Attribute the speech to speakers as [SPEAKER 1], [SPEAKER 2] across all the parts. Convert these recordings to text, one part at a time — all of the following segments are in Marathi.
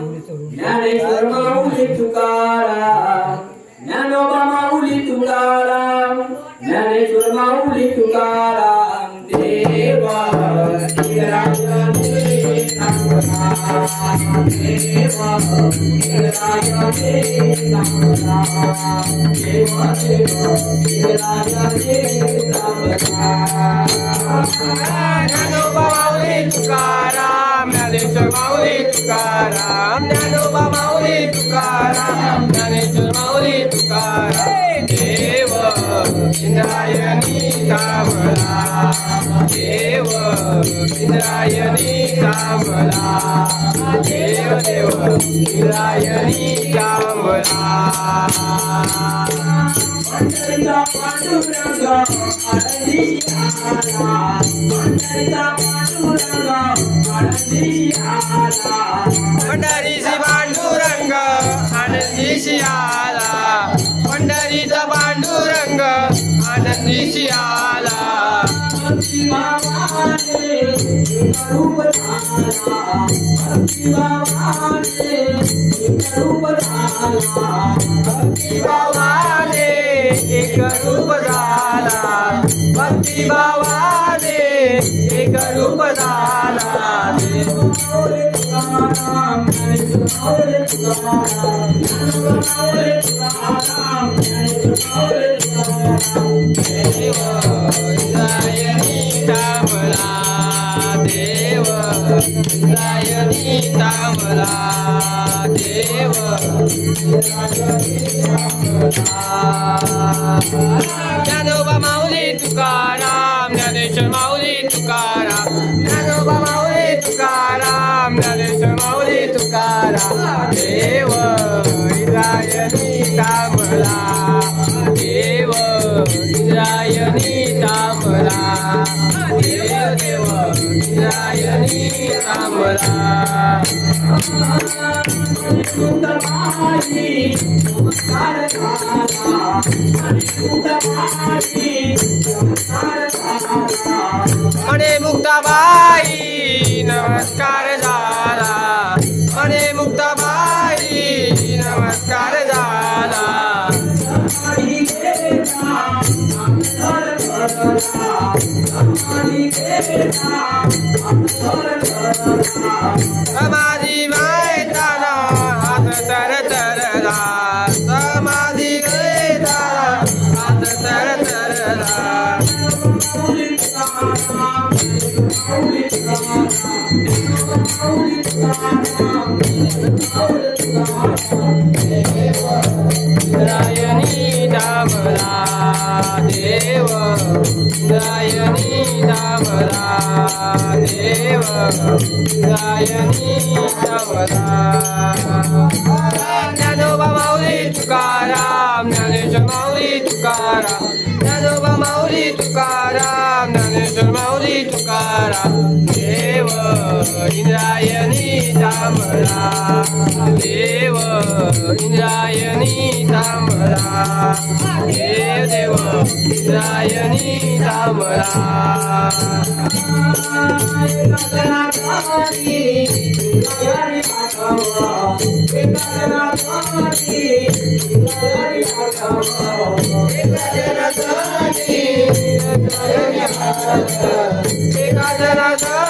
[SPEAKER 1] ज्ञानेश्वर माऊली तुकाराम ज्ञानोबा माऊली तुकाराम. ज्ञानेश्वर माऊली तुकाराम देवा राजाने नामना देवा राजाने नामना देवा देवा राजाने नामना
[SPEAKER 2] ज्ञानोबा माऊली तुकाराम ज्ञानेश्वर माऊली तुकाराम ज्ञानोबा माऊली तुकाराम ज्ञानेश्वर माऊली तुकाराम देव इंद्रायणी तांबला देव इंद्रायणी तांबला देव देव इंद्रायणी तांबला
[SPEAKER 1] पंढरीचा पांडुरंग आनंदी आला पांडुरंग आला धारा भक्ती भावाने एक रूप
[SPEAKER 2] झाला. भक्ती एक रूप झाला.
[SPEAKER 1] तुकाराम माऊली तुकाराम माऊली तुकाराम माऊली
[SPEAKER 2] देव इंद्रायणी तांबला देव इंद्रायणी तांबला देव ज्ञानोबा माऊली तुकाराम ज्ञानेश्वर माऊली तुकाराम ज्ञानोबा माऊली तुकाराम ज्ञानेश्वर माऊली तुकाराम देव इंद्रायणी तांबला अरे मुक्ताबाई नमस्कार.
[SPEAKER 1] तुकाराम माऊली तुकाराम माऊली तुकाराम माऊली तुकाराम
[SPEAKER 2] इंद्रायणी दामला देव इंद्रायणी दामला देव इंद्रायणी दामला ज्ञानोबा माऊली तुकाराम ज्ञानेश्वर माऊली तुकाराम ज्ञानोबा माऊली तुकाराम इंद्रायणी दामला देव इंद्रायणी तांबला देव देव इंद्रायणी तांबला एका जनाधानी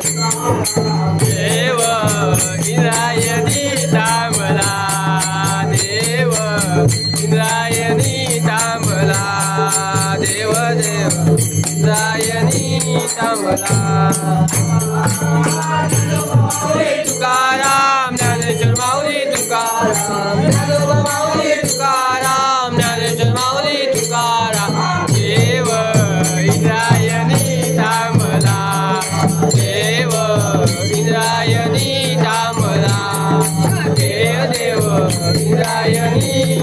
[SPEAKER 2] देव इंद्रायणी तांबला देव इंद्रायणी तांबला. देव देव इंद्रायणी तांबला तुकाराम ज्ञानेश्वर माऊली तुकाराम माऊली तुकाराम इंद्रायणी